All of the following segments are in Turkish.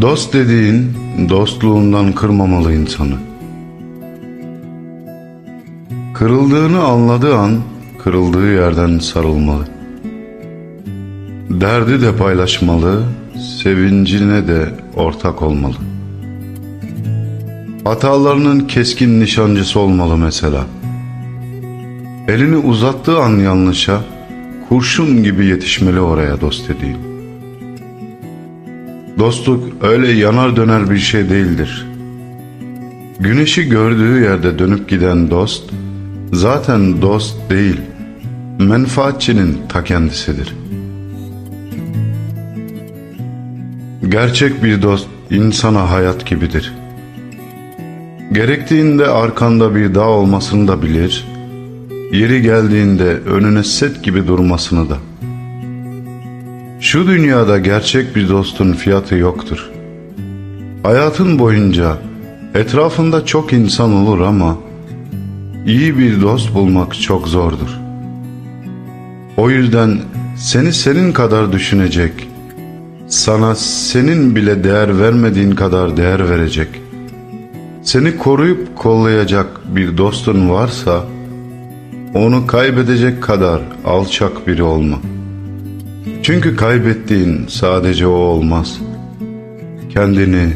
Dost dediğin dostluğundan kırmamalı insanı. Kırıldığını anladığı an kırıldığı yerden sarılmalı. Derdi de paylaşmalı, sevincine de ortak olmalı. Hatalarının keskin nişancısı olmalı mesela. Elini uzattığı an yanlışa, kurşun gibi yetişmeli oraya dost dediğin. Dostluk öyle yanar döner bir şey değildir. Güneşi gördüğü yerde dönüp giden dost, zaten dost değil, menfaatçinin ta kendisidir. Gerçek bir dost insana hayat gibidir. Gerektiğinde arkanda bir dağ olmasını da bilir, yeri geldiğinde önüne set gibi durmasını da. Şu dünyada gerçek bir dostun fiyatı yoktur. Hayatın boyunca etrafında çok insan olur ama iyi bir dost bulmak çok zordur. O yüzden seni senin kadar düşünecek, sana senin bile değer vermediğin kadar değer verecek, seni koruyup kollayacak bir dostun varsa, onu kaybedecek kadar alçak biri olma. Çünkü kaybettiğin sadece o olmaz. Kendini,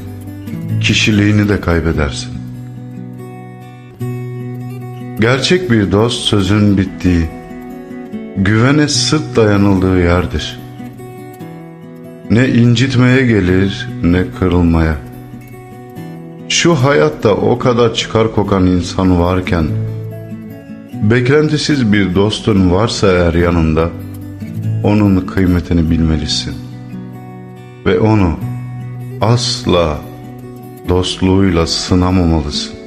kişiliğini de kaybedersin. Gerçek bir dost sözün bittiği, güvene sırt dayanıldığı yerdir. Ne incitmeye gelir ne kırılmaya. Şu hayatta o kadar çıkar kokan insan varken, beklentisiz bir dostun varsa eğer yanında, onun kıymetini bilmelisin. Ve onu asla dostluğuyla sınamamalısın.